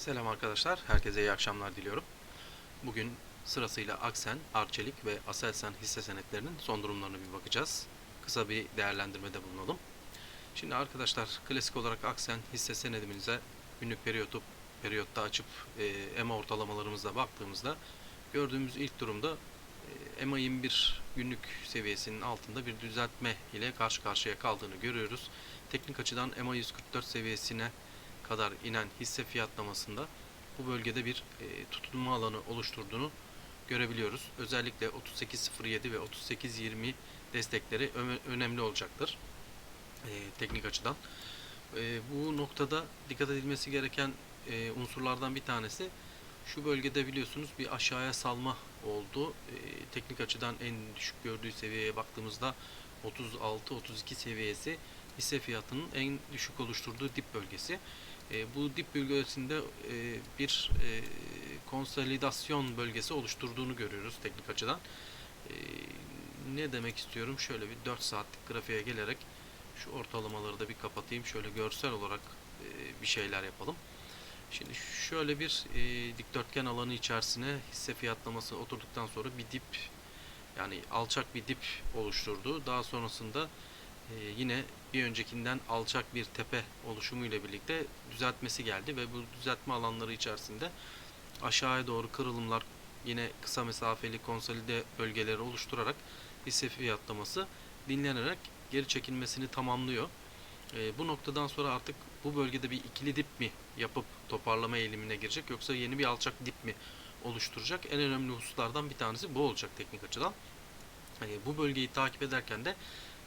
Selam arkadaşlar, herkese iyi akşamlar diliyorum. Bugün sırasıyla Aksen, Arçelik ve Aselsan hisse senetlerinin son durumlarına bir bakacağız. Kısa bir değerlendirmede bulunalım. Şimdi arkadaşlar klasik olarak Aksen hisse senedimize günlük periyotu periyotta açıp e, EMA ortalamalarımızla baktığımızda gördüğümüz ilk durumda e, EMA 21 günlük seviyesinin altında bir düzeltme ile karşı karşıya kaldığını görüyoruz. Teknik açıdan EMA 144 seviyesine kadar inen hisse fiyatlamasında bu bölgede bir e, tutunma alanı oluşturduğunu görebiliyoruz. Özellikle 38.07 ve 38.20 destekleri önemli olacaktır e, teknik açıdan. E, bu noktada dikkat edilmesi gereken e, unsurlardan bir tanesi şu bölgede biliyorsunuz bir aşağıya salma oldu. E, teknik açıdan en düşük gördüğü seviyeye baktığımızda 36-32 seviyesi hisse fiyatının en düşük oluşturduğu dip bölgesi. E, bu dip bölgesinde e, bir e, konsolidasyon bölgesi oluşturduğunu görüyoruz teknik açıdan. E, ne demek istiyorum? Şöyle bir 4 saatlik grafiğe gelerek şu ortalamaları da bir kapatayım. Şöyle görsel olarak e, bir şeyler yapalım. Şimdi şöyle bir e, dikdörtgen alanı içerisine hisse fiyatlaması oturduktan sonra bir dip yani alçak bir dip oluşturdu. Daha sonrasında yine bir öncekinden alçak bir tepe oluşumu ile birlikte düzeltmesi geldi ve bu düzeltme alanları içerisinde aşağıya doğru kırılımlar yine kısa mesafeli konsolide bölgeleri oluşturarak hisse fiyatlaması dinlenerek geri çekilmesini tamamlıyor. E, bu noktadan sonra artık bu bölgede bir ikili dip mi yapıp toparlama eğilimine girecek yoksa yeni bir alçak dip mi oluşturacak? En önemli hususlardan bir tanesi bu olacak teknik açıdan. E, bu bölgeyi takip ederken de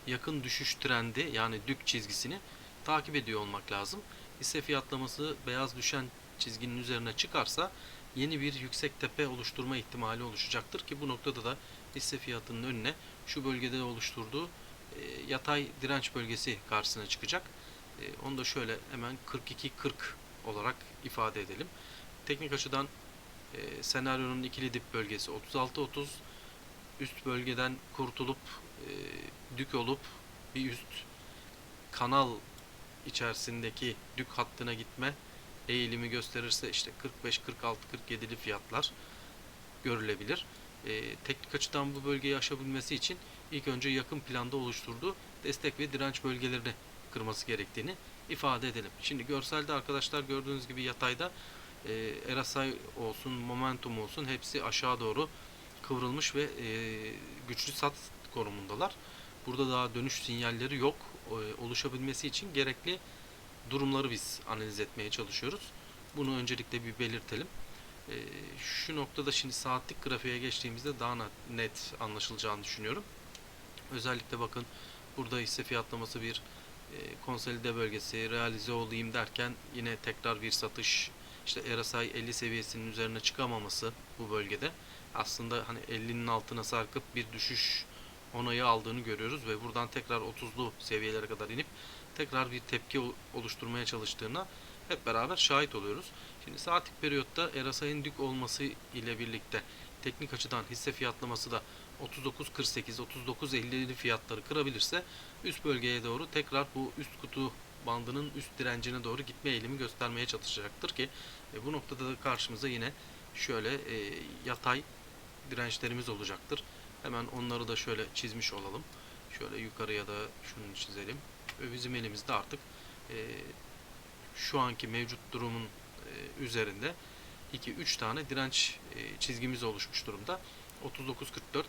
yakın düşüş trendi yani dük çizgisini takip ediyor olmak lazım. Hisse fiyatlaması beyaz düşen çizginin üzerine çıkarsa yeni bir yüksek tepe oluşturma ihtimali oluşacaktır ki bu noktada da hisse fiyatının önüne şu bölgede oluşturduğu e, yatay direnç bölgesi karşısına çıkacak. E, onu da şöyle hemen 42-40 olarak ifade edelim. Teknik açıdan e, senaryonun ikili dip bölgesi 36-30 üst bölgeden kurtulup dük olup bir üst kanal içerisindeki dük hattına gitme eğilimi gösterirse işte 45, 46, 47'li fiyatlar görülebilir. E, teknik açıdan bu bölgeyi aşabilmesi için ilk önce yakın planda oluşturduğu destek ve direnç bölgelerini kırması gerektiğini ifade edelim. Şimdi görselde arkadaşlar gördüğünüz gibi yatayda e, RSI olsun, momentum olsun hepsi aşağı doğru kıvrılmış ve e, güçlü sat konumundalar. Burada daha dönüş sinyalleri yok. E, oluşabilmesi için gerekli durumları biz analiz etmeye çalışıyoruz. Bunu öncelikle bir belirtelim. E, şu noktada şimdi saatlik grafiğe geçtiğimizde daha net anlaşılacağını düşünüyorum. Özellikle bakın burada hisse fiyatlaması bir e, konsolide bölgesi realize olayım derken yine tekrar bir satış işte RSI 50 seviyesinin üzerine çıkamaması bu bölgede aslında hani 50'nin altına sarkıp bir düşüş onayı aldığını görüyoruz ve buradan tekrar 30'lu seviyelere kadar inip tekrar bir tepki oluşturmaya çalıştığına hep beraber şahit oluyoruz. Şimdi saatlik periyotta RSI'nin dük olması ile birlikte teknik açıdan hisse fiyatlaması da 39.48 39.50'li fiyatları kırabilirse üst bölgeye doğru tekrar bu üst kutu bandının üst direncine doğru gitme eğilimi göstermeye çalışacaktır ki e, bu noktada da karşımıza yine şöyle e, yatay dirençlerimiz olacaktır. Hemen onları da şöyle çizmiş olalım. Şöyle yukarıya da şunu çizelim. Ve bizim elimizde artık e, şu anki mevcut durumun e, üzerinde 2-3 tane direnç e, çizgimiz oluşmuş durumda. 39-44,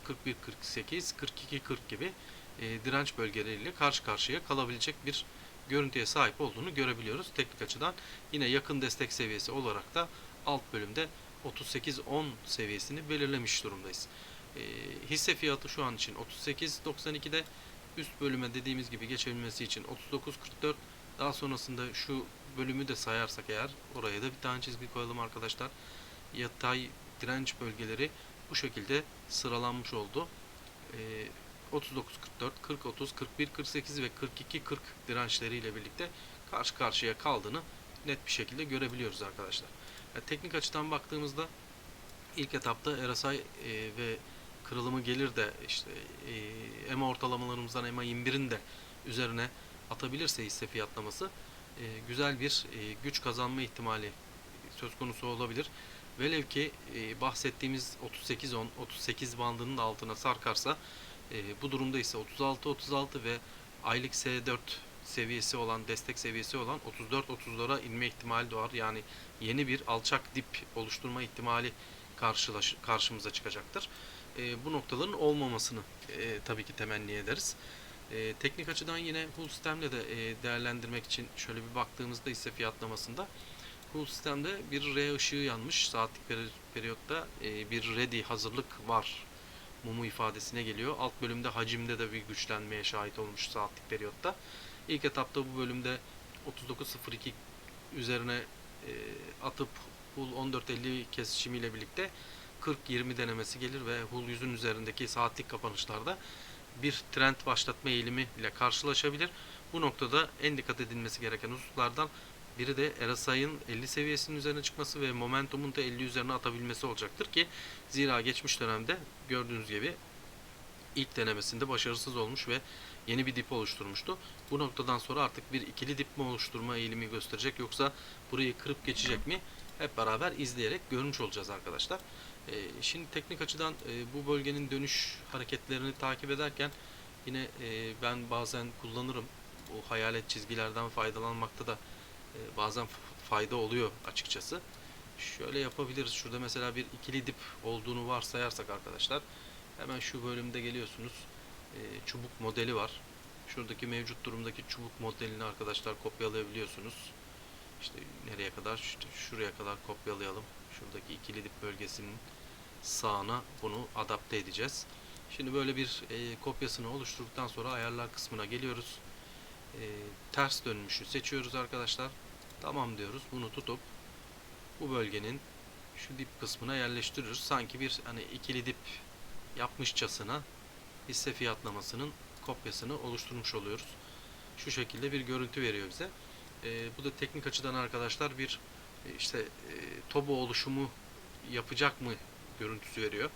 41-48, 42-40 gibi e, direnç bölgeleriyle karşı karşıya kalabilecek bir görüntüye sahip olduğunu görebiliyoruz teknik açıdan. Yine yakın destek seviyesi olarak da alt bölümde 38-10 seviyesini belirlemiş durumdayız. E, hisse fiyatı şu an için 38.92'de üst bölüme dediğimiz gibi geçebilmesi için 39.44 daha sonrasında şu bölümü de sayarsak eğer oraya da bir tane çizgi koyalım arkadaşlar. Yatay direnç bölgeleri bu şekilde sıralanmış oldu. E, 39.44, 40.30, 41.48 ve 42.40 dirençleriyle birlikte karşı karşıya kaldığını net bir şekilde görebiliyoruz arkadaşlar. Yani teknik açıdan baktığımızda ilk etapta RSI e, ve kırılımı gelir de işte e, EMA ortalamalarımızdan EMA 21'in de üzerine atabilirse hisse fiyatlaması e, güzel bir e, güç kazanma ihtimali söz konusu olabilir. Velev ki e, bahsettiğimiz 38-10, 38 bandının altına sarkarsa e, bu durumda ise 36-36 ve aylık S4 seviyesi olan, destek seviyesi olan 34-30'lara inme ihtimali doğar. Yani yeni bir alçak dip oluşturma ihtimali karşılaş, karşımıza çıkacaktır. E, bu noktaların olmamasını e, tabii ki temenni ederiz. E, teknik açıdan yine Hull sistemle de e, değerlendirmek için şöyle bir baktığımızda ise fiyatlamasında Hull sistemde bir R ışığı yanmış. Saatlik peri- periyotta e, bir ready hazırlık var mumu ifadesine geliyor. Alt bölümde hacimde de bir güçlenmeye şahit olmuş saatlik periyotta. İlk etapta bu bölümde 39.02 üzerine e, atıp Hull 1450 kesişimiyle birlikte 40-20 denemesi gelir ve Hull 100'ün üzerindeki saatlik kapanışlarda bir trend başlatma eğilimi ile karşılaşabilir. Bu noktada en dikkat edilmesi gereken hususlardan biri de RSI'ın 50 seviyesinin üzerine çıkması ve momentumun da 50 üzerine atabilmesi olacaktır ki zira geçmiş dönemde gördüğünüz gibi ilk denemesinde başarısız olmuş ve yeni bir dip oluşturmuştu. Bu noktadan sonra artık bir ikili dip mi oluşturma eğilimi gösterecek yoksa burayı kırıp geçecek mi? Hep beraber izleyerek görmüş olacağız arkadaşlar. Ee, şimdi teknik açıdan e, bu bölgenin dönüş hareketlerini takip ederken yine e, ben bazen kullanırım. Bu hayalet çizgilerden faydalanmakta da e, bazen fayda oluyor açıkçası. Şöyle yapabiliriz. Şurada mesela bir ikili dip olduğunu varsayarsak arkadaşlar hemen şu bölümde geliyorsunuz. E, çubuk modeli var. Şuradaki mevcut durumdaki çubuk modelini arkadaşlar kopyalayabiliyorsunuz. İşte nereye kadar? Şuraya kadar kopyalayalım. Şuradaki ikili dip bölgesinin sağına bunu adapte edeceğiz. Şimdi böyle bir e, kopyasını oluşturduktan sonra ayarlar kısmına geliyoruz. E, ters dönmüşü seçiyoruz arkadaşlar. Tamam diyoruz. Bunu tutup bu bölgenin şu dip kısmına yerleştiriyoruz. Sanki bir hani ikili dip yapmışçasına hisse fiyatlamasının kopyasını oluşturmuş oluyoruz. Şu şekilde bir görüntü veriyor bize. E, bu da teknik açıdan arkadaşlar bir işte e, tobo oluşumu yapacak mı görüntüsü veriyor.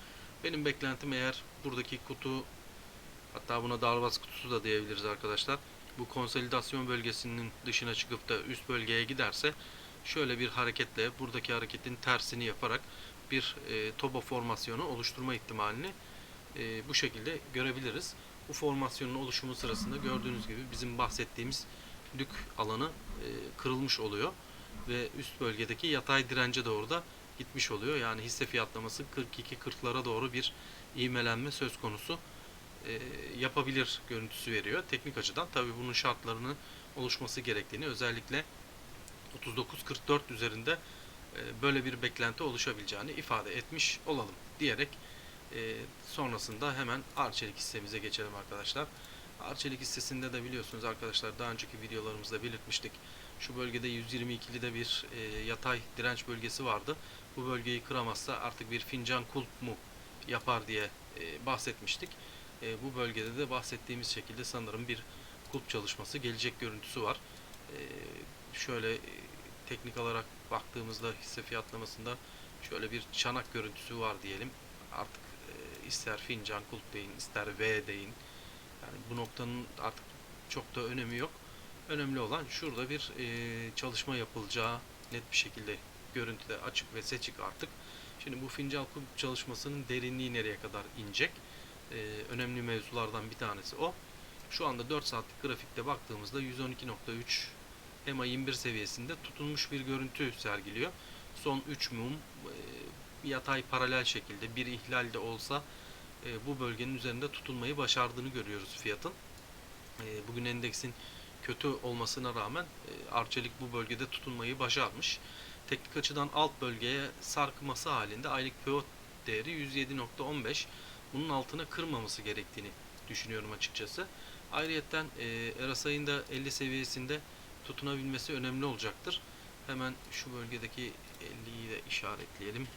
Benim beklentim eğer buradaki kutu hatta buna darbaz kutusu da diyebiliriz arkadaşlar. Bu konsolidasyon bölgesinin dışına çıkıp da üst bölgeye giderse şöyle bir hareketle buradaki hareketin tersini yaparak bir e, tobo formasyonu oluşturma ihtimalini e, bu şekilde görebiliriz. Bu formasyonun oluşumu sırasında gördüğünüz gibi bizim bahsettiğimiz dük alanı e, kırılmış oluyor ve üst bölgedeki yatay dirence doğru da gitmiş oluyor. Yani hisse fiyatlaması 42-40'lara doğru bir ivmelenme söz konusu e, yapabilir görüntüsü veriyor. Teknik açıdan tabii bunun şartlarını oluşması gerektiğini özellikle 39-44 üzerinde e, böyle bir beklenti oluşabileceğini ifade etmiş olalım diyerek e, sonrasında hemen Arçelik hissemize geçelim arkadaşlar. Arçelik hissesinde de biliyorsunuz arkadaşlar daha önceki videolarımızda belirtmiştik. Şu bölgede 122'li de bir e, yatay direnç bölgesi vardı. Bu bölgeyi kıramazsa artık bir fincan kulp mu yapar diye e, bahsetmiştik. E, bu bölgede de bahsettiğimiz şekilde sanırım bir kulp çalışması gelecek görüntüsü var. E, şöyle e, teknik olarak baktığımızda hisse fiyatlamasında şöyle bir çanak görüntüsü var diyelim. Artık e, ister fincan kulp deyin, ister V deyin. Yani bu noktanın artık çok da önemi yok. Önemli olan şurada bir e, çalışma yapılacağı net bir şekilde görüntüde açık ve seçik artık. Şimdi bu fincan kulp çalışmasının derinliği nereye kadar inecek? E, önemli mevzulardan bir tanesi o. Şu anda 4 saatlik grafikte baktığımızda 112.3 EMA 21 seviyesinde tutulmuş bir görüntü sergiliyor. Son 3 mum e, yatay paralel şekilde bir ihlal de olsa e, bu bölgenin üzerinde tutulmayı başardığını görüyoruz fiyatın. E, bugün endeksin kötü olmasına rağmen e, Arçelik bu bölgede tutunmayı başarmış. Teknik açıdan alt bölgeye sarkması halinde aylık pivot değeri 107.15. Bunun altına kırmaması gerektiğini düşünüyorum açıkçası. Ayrıyeten e, RSI'nin da 50 seviyesinde tutunabilmesi önemli olacaktır. Hemen şu bölgedeki 50'yi de işaretleyelim.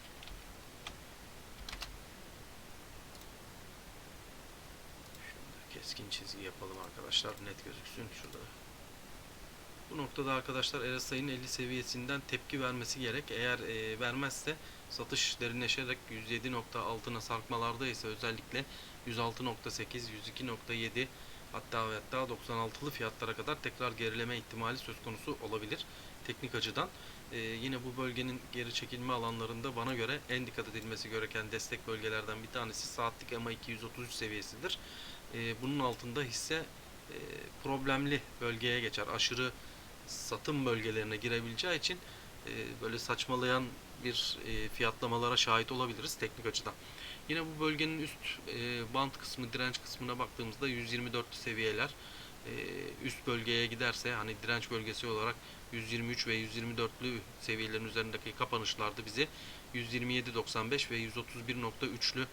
Şurada keskin çizgi yapalım arkadaşlar net gözüksün şurada. Bu noktada arkadaşlar RSI'nin 50 seviyesinden tepki vermesi gerek. Eğer e, vermezse satış derinleşerek 107.6'na sarkmalarda ise özellikle 106.8, 102.7 hatta ve hatta 96'lı fiyatlara kadar tekrar gerileme ihtimali söz konusu olabilir teknik açıdan. Ee, yine bu bölgenin geri çekilme alanlarında bana göre en dikkat edilmesi gereken destek bölgelerden bir tanesi saatlik EMA 233 seviyesidir. Ee, bunun altında hisse e, problemli bölgeye geçer. Aşırı satım bölgelerine girebileceği için e, böyle saçmalayan bir e, fiyatlamalara şahit olabiliriz teknik açıdan. Yine bu bölgenin üst e, band kısmı, direnç kısmına baktığımızda 124 seviyeler e, üst bölgeye giderse hani direnç bölgesi olarak 123 ve 124'lü seviyelerin üzerindeki kapanışlarda bizi 127.95 ve 131.3'lü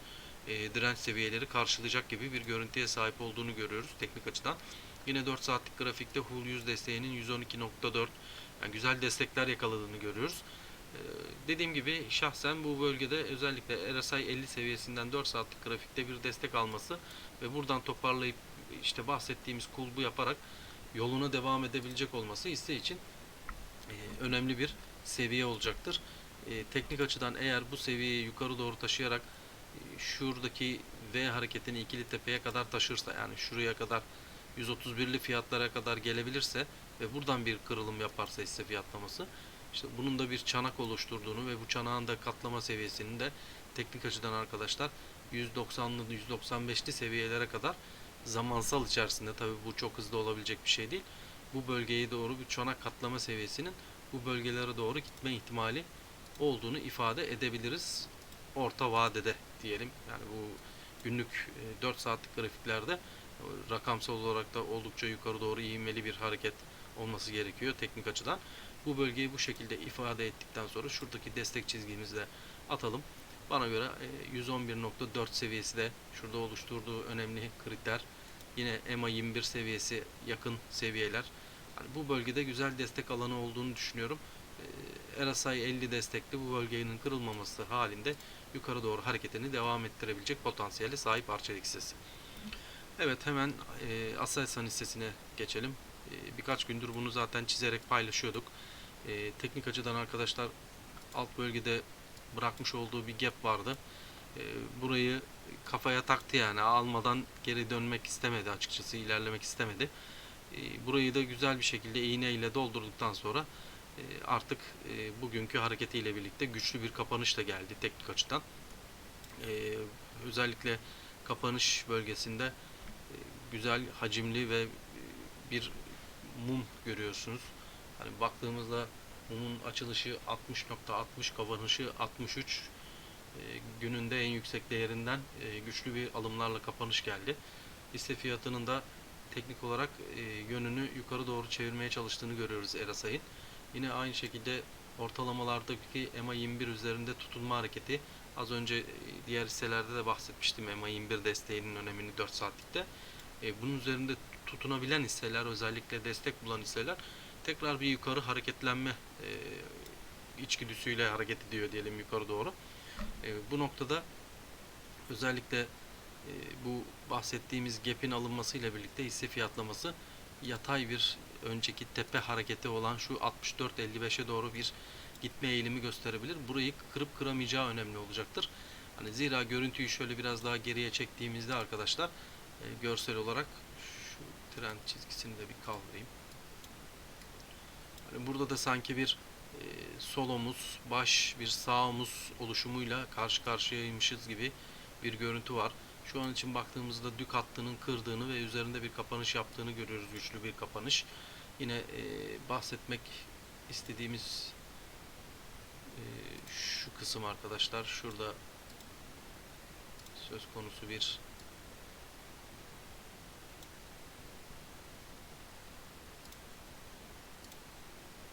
e, direnç seviyeleri karşılayacak gibi bir görüntüye sahip olduğunu görüyoruz teknik açıdan. Yine 4 saatlik grafikte HUL 100 desteğinin 112.4 yani güzel destekler yakaladığını görüyoruz. Ee, dediğim gibi şahsen bu bölgede özellikle RSI 50 seviyesinden 4 saatlik grafikte bir destek alması ve buradan toparlayıp işte bahsettiğimiz kulbu yaparak yoluna devam edebilecek olması hisse için e, önemli bir seviye olacaktır. E, teknik açıdan eğer bu seviyeyi yukarı doğru taşıyarak e, şuradaki V hareketini ikili tepeye kadar taşırsa yani şuraya kadar 131'li fiyatlara kadar gelebilirse ve buradan bir kırılım yaparsa hisse fiyatlaması işte bunun da bir çanak oluşturduğunu ve bu çanağın da katlama seviyesinin de teknik açıdan arkadaşlar 190'lı 195'li seviyelere kadar zamansal içerisinde tabi bu çok hızlı olabilecek bir şey değil. Bu bölgeye doğru bir çanak katlama seviyesinin bu bölgelere doğru gitme ihtimali olduğunu ifade edebiliriz. Orta vadede diyelim. Yani bu günlük e, 4 saatlik grafiklerde e, rakamsal olarak da oldukça yukarı doğru ivmeli bir hareket olması gerekiyor teknik açıdan. Bu bölgeyi bu şekilde ifade ettikten sonra şuradaki destek çizgimizi de atalım. Bana göre e, 111.4 seviyesi de şurada oluşturduğu önemli kriter. Yine EMA 21 seviyesi yakın seviyeler. Yani bu bölgede güzel destek alanı olduğunu düşünüyorum. E, RSI 50 destekli bu bölgenin kırılmaması halinde yukarı doğru hareketini devam ettirebilecek potansiyeli sahip Arçelik hissesi. Evet hemen e, Aselsan hissesine geçelim. E, birkaç gündür bunu zaten çizerek paylaşıyorduk. E, teknik açıdan arkadaşlar alt bölgede bırakmış olduğu bir gap vardı. E, burayı kafaya taktı yani almadan geri dönmek istemedi açıkçası ilerlemek istemedi. E, burayı da güzel bir şekilde iğne ile doldurduktan sonra e, artık e, bugünkü hareketiyle birlikte güçlü bir kapanış da geldi teknik açıdan. E, özellikle kapanış bölgesinde güzel hacimli ve e, bir mum görüyorsunuz. Hani baktığımızda mumun açılışı 60.60 kapanışı 63 e, gününde en yüksek değerinden e, güçlü bir alımlarla kapanış geldi. Hisse fiyatının da teknik olarak e, yönünü yukarı doğru çevirmeye çalıştığını görüyoruz Erasay'ın. Yine aynı şekilde ortalamalardaki EMA 21 üzerinde tutunma hareketi az önce e, diğer hisselerde de bahsetmiştim EMA 21 desteğinin önemini 4 saatlikte. E, bunun üzerinde tutunabilen hisseler özellikle destek bulan hisseler tekrar bir yukarı hareketlenme e, içgüdüsüyle hareket ediyor diyelim yukarı doğru. E, bu noktada özellikle e, bu bahsettiğimiz gap'in alınmasıyla birlikte hisse fiyatlaması yatay bir önceki tepe hareketi olan şu 64-55'e doğru bir gitme eğilimi gösterebilir. Burayı kırıp kıramayacağı önemli olacaktır. Hani zira görüntüyü şöyle biraz daha geriye çektiğimizde arkadaşlar e, görsel olarak şu trend çizgisini de bir kaldırayım. Hani burada da sanki bir e, sol baş, bir sağ omuz oluşumuyla karşı karşıyaymışız gibi bir görüntü var. Şu an için baktığımızda dük hattının kırdığını ve üzerinde bir kapanış yaptığını görüyoruz. Güçlü bir kapanış. Yine e, bahsetmek istediğimiz e, şu kısım arkadaşlar. Şurada söz konusu bir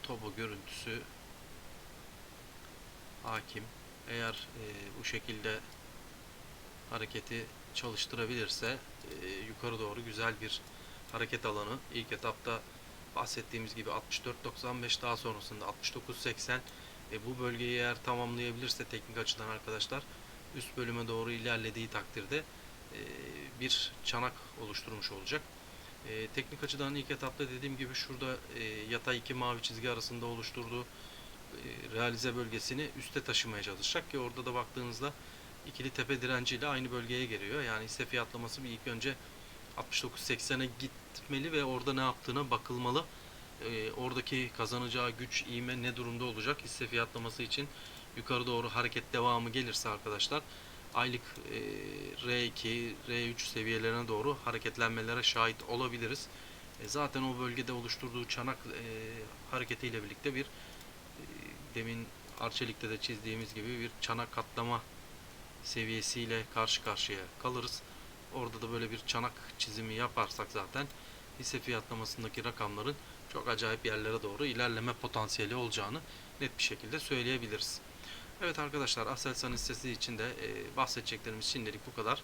tobo görüntüsü hakim. Eğer e, bu şekilde hareketi çalıştırabilirse e, yukarı doğru güzel bir hareket alanı. İlk etapta bahsettiğimiz gibi 64.95 daha sonrasında 69.80 e, bu bölgeyi eğer tamamlayabilirse teknik açıdan arkadaşlar üst bölüme doğru ilerlediği takdirde e, bir çanak oluşturmuş olacak. E, teknik açıdan ilk etapta dediğim gibi şurada e, yatay iki mavi çizgi arasında oluşturduğu e, realize bölgesini üste taşımaya çalışacak ki orada da baktığınızda ikili tepe direnciyle aynı bölgeye geliyor. Yani hisse fiyatlaması bir ilk önce 69.80'e gitmeli ve orada ne yaptığına bakılmalı. e, oradaki kazanacağı güç, iğme ne durumda olacak hisse fiyatlaması için yukarı doğru hareket devamı gelirse arkadaşlar aylık e, R2, R3 seviyelerine doğru hareketlenmelere şahit olabiliriz. E, zaten o bölgede oluşturduğu çanak e, hareketiyle birlikte bir e, demin Arçelik'te de çizdiğimiz gibi bir çanak katlama seviyesiyle karşı karşıya kalırız. Orada da böyle bir çanak çizimi yaparsak zaten hisse fiyatlamasındaki rakamların çok acayip yerlere doğru ilerleme potansiyeli olacağını net bir şekilde söyleyebiliriz. Evet arkadaşlar Aselsan hissesi için de e, bahsedeceklerimiz şimdilik bu kadar.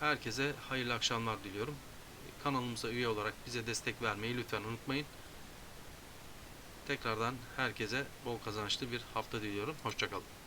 Herkese hayırlı akşamlar diliyorum. Kanalımıza üye olarak bize destek vermeyi lütfen unutmayın. Tekrardan herkese bol kazançlı bir hafta diliyorum. Hoşçakalın.